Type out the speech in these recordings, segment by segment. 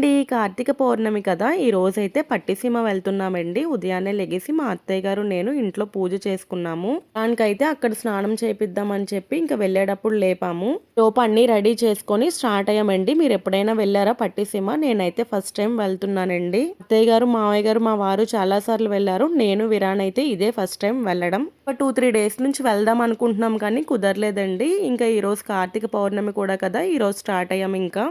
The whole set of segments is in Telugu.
అండి కార్తీక పౌర్ణమి కదా ఈ రోజైతే పట్టిసీమ వెళ్తున్నామండి. ఉదయాన్నే లెగిసి మా అత్తయ్య గారు నేను ఇంట్లో పూజ చేసుకున్నాము. దానికైతే అక్కడ స్నానం చేపిద్దామని చెప్పి ఇంకా వెళ్ళేటప్పుడు లేపాము. లోపు అన్ని రెడీ చేసుకొని స్టార్ట్ అయ్యామండి. మీరు ఎప్పుడైనా వెళ్ళారా పట్టిసీమ? నేనైతే ఫస్ట్ టైం వెళ్తున్నానండి. అత్తయ్య గారు మావయ్య గారు మా వారు చాలా సార్లు వెళ్ళారు. నేను విరాన్ అయితే ఇదే ఫస్ట్ టైం వెళ్ళడం. ఒక టూ త్రీ డేస్ నుంచి వెళ్దాం అనుకుంటున్నాం కానీ కుదరలేదండి. ఇంకా ఈ రోజు కార్తీక పౌర్ణమి కూడా కదా ఈ రోజు స్టార్ట్ అయ్యాం ఇంకా.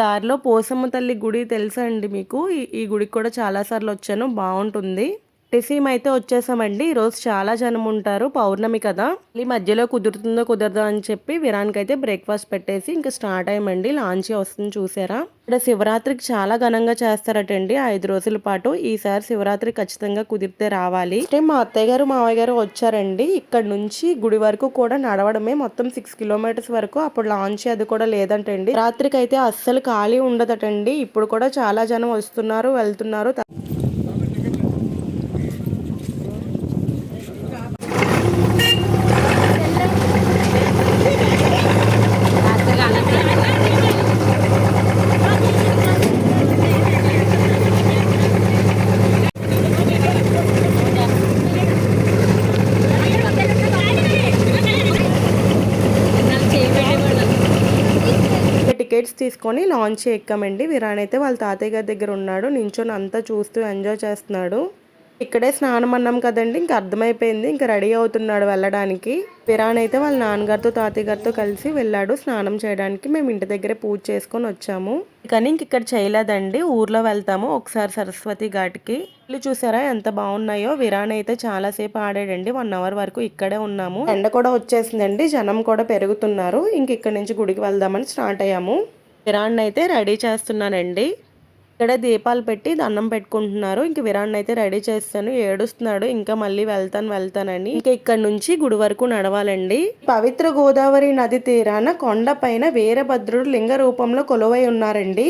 దారిలో పోసమ్మ తల్లి గుడి తెలుసా అండి మీకు? ఈ గుడికి కూడా చాలాసార్లు వచ్చాను. బాగుంటుంది. టిఫిన్ అయితే వచ్చేసామండి. ఈరోజు చాలా జనం ఉంటారు. పౌర్ణమి కదా. ఈ మధ్యలో కుదురుతుందో కుదరదో అని చెప్పి విరానికి అయితే బ్రేక్ఫాస్ట్ పెట్టేసి ఇంకా స్టార్ట్ అయ్యమండి. లాంచ్ వస్తుంది చూసారా. ఇక్కడ శివరాత్రికి చాలా ఘనంగా చేస్తారటండి. ఐదు రోజుల పాటు ఈసారి శివరాత్రి ఖచ్చితంగా కుదిరితే రావాలి. అంటే మా అత్తయ్య గారు మావయ్య గారు వచ్చారండి. ఇక్కడ నుంచి గుడి వరకు కూడా నడవడమే. మొత్తం సిక్స్ కిలోమీటర్స్ వరకు అప్పుడు లాంచ్ అది కూడా లేదంటండి. రాత్రికి అయితే అస్సలు ఖాళీ ఉండదటండి. ఇప్పుడు కూడా చాలా జనం వస్తున్నారు వెళ్తున్నారు. టికెట్స్ తీసుకొని లాంచ్ ఎక్కామండి విరాన్ అయితే వాళ్ళ తాతయ్య గారి దగ్గర ఉన్నాడు. నించొని అంతా చూస్తూ ఎంజాయ్ చేస్తున్నాడు. ఇక్కడే స్నానం అన్నాం కదండి. ఇంకా అర్థమైపోయింది. ఇంకా రెడీ అవుతున్నాడు వెళ్ళడానికి. విరాన్ అయితే వాళ్ళ నాన్నగారితో తాతయ్య గారితో కలిసి వెళ్ళాడు స్నానం చేయడానికి. మేము ఇంటి దగ్గరే పూజ చేసుకొని వచ్చాము. కానీ ఇంక ఇక్కడ చేయలేదండి. ఊర్లో వెళ్తాము ఒకసారి సరస్వతి ఘాట్కి. ఇల్లు చూసారా? ఎంత బాగున్నాయో. విరాన్ అయితే చాలాసేపు ఆడాడండి. వన్ అవర్ వరకు ఇక్కడే ఉన్నాము. ఎండ కూడా వచ్చేసిందండి. జనం కూడా పెరుగుతున్నారు. ఇంక ఇక్కడ నుంచి గుడికి వెళ్దామని స్టార్ట్ అయ్యాము. విరాన్ అయితే రెడీ చేస్తున్నానండి. ఇక్కడ దీపాలు పెట్టి దండం పెట్టుకుంటున్నారు. ఇంక విరాణ్ అయితే రెడీ చేస్తాను. ఏడుస్తున్నాడు. ఇంకా మళ్ళీ వెళ్తాను వెళ్తానని. ఇంకా ఇక్కడ నుంచి గుడి వరకు నడవాలండి. పవిత్ర గోదావరి నది తీరాన కొండ పైన వీరభద్రుడు లింగ రూపంలో కొలువై ఉన్నారండి.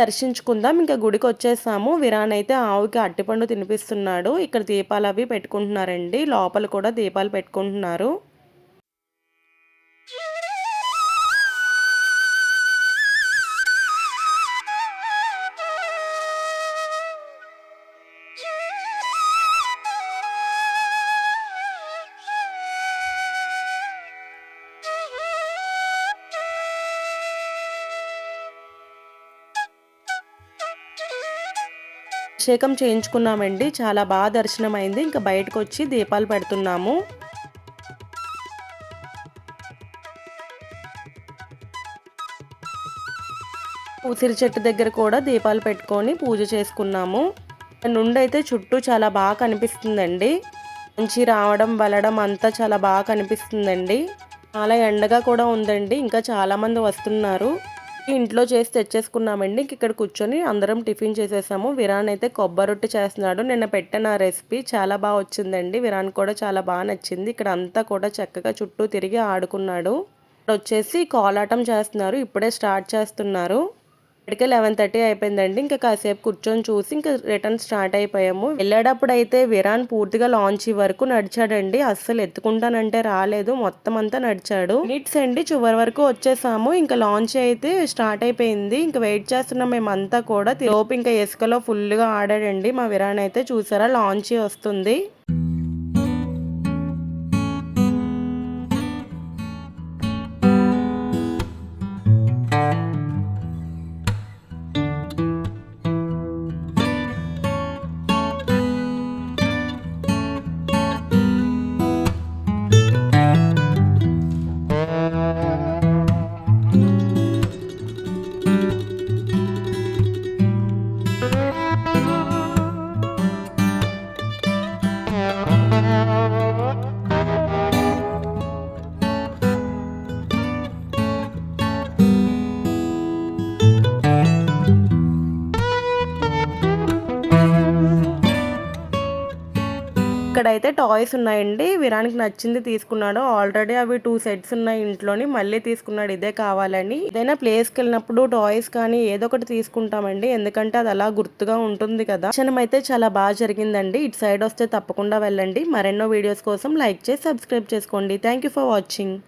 దర్శించుకుందాం. ఇంకా గుడికి వచ్చేసాము. విరాణ్ అయితే ఆవుకి అట్టిపండు తినిపిస్తున్నాడు. ఇక్కడ దీపాలు అవి పెట్టుకుంటున్నారండి. లోపల కూడా దీపాలు పెట్టుకుంటున్నారు. అభిషేకం చేయించుకున్నామండి. చాలా బాగా దర్శనం అయింది ఇంకా బయటకు వచ్చి దీపాలు పెడుతున్నాము. ఉసిరి చెట్టు దగ్గర కూడా దీపాలు పెట్టుకొని పూజ చేసుకున్నాము. నుండి అయితే చుట్టూ చాలా బాగా కనిపిస్తుందండి. మంచి రావడం వెళ్ళడం అంతా చాలా బాగా కనిపిస్తుందండి. చాలా ఎండగా కూడా ఉందండి. ఇంకా చాలామంది వస్తున్నారు. ఇంట్లో చేసి తెచ్చేసుకున్నామండి. ఇక్కడ కూర్చొని అందరం టిఫిన్ చేసేసాము. విరాన్ అయితే కొబ్బరి రొట్టె చేస్తున్నాడు. నిన్న పెట్టిన రెసిపీ చాలా బాగా వచ్చిందండి. విరాన్ కూడా చాలా బాగా నచ్చింది. ఇక్కడ అంతా కూడా చక్కగా చుట్టూ తిరిగి ఆడుకున్నాడు. వచ్చేసి కోలాటం చేస్తున్నారు. ఇప్పుడే స్టార్ట్ చేస్తున్నారు. ఇప్పటికే లెవెన్ థర్టీ అయిపోయిందండి. ఇంకా కాసేపు కూర్చొని చూసి ఇంకా రిటర్న్ స్టార్ట్ అయిపోయాము. వెళ్ళేటప్పుడు అయితే విరాన్ పూర్తిగా లాంచ్ వరకు నడిచాడండి. అస్సలు ఎత్తుకుంటానంటే రాలేదు. మొత్తం అంతా నడిచాడు. నీట్స్ అండి. చివరి వరకు వచ్చేసాము. ఇంకా లాంచ్ అయితే స్టార్ట్ అయిపోయింది. ఇంకా వెయిట్ చేస్తున్నాం మేమంతా కూడా. లోపు ఇంకా ఇసుకలో ఫుల్గా ఆడాడండి. మా విరాన్ అయితే చూసారా? లాంచ్ వస్తుంది. ఇక్కడైతే టాయ్స్ ఉన్నాయండి. విరానికి నచ్చింది తీసుకున్నాడు. ఆల్రెడీ అవి టూ సెట్స్ ఉన్నాయి ఇంట్లోని. మళ్ళీ తీసుకున్నాడు. ఇదే కావాలని. ఏదైనా ప్లేస్కి వెళ్ళినప్పుడు టాయ్స్ కానీ ఏదో ఒకటి తీసుకుంటామండి. ఎందుకంటే అది అలా గుర్తుగా ఉంటుంది కదా. క్షణం అయితే చాలా బాగా జరిగిందండి. ఇటు సైడ్ వస్తే తప్పకుండా వెళ్ళండి. మరెన్నో వీడియోస్ కోసం లైక్ చేసి సబ్స్క్రైబ్ చేసుకోండి. Thank for watching.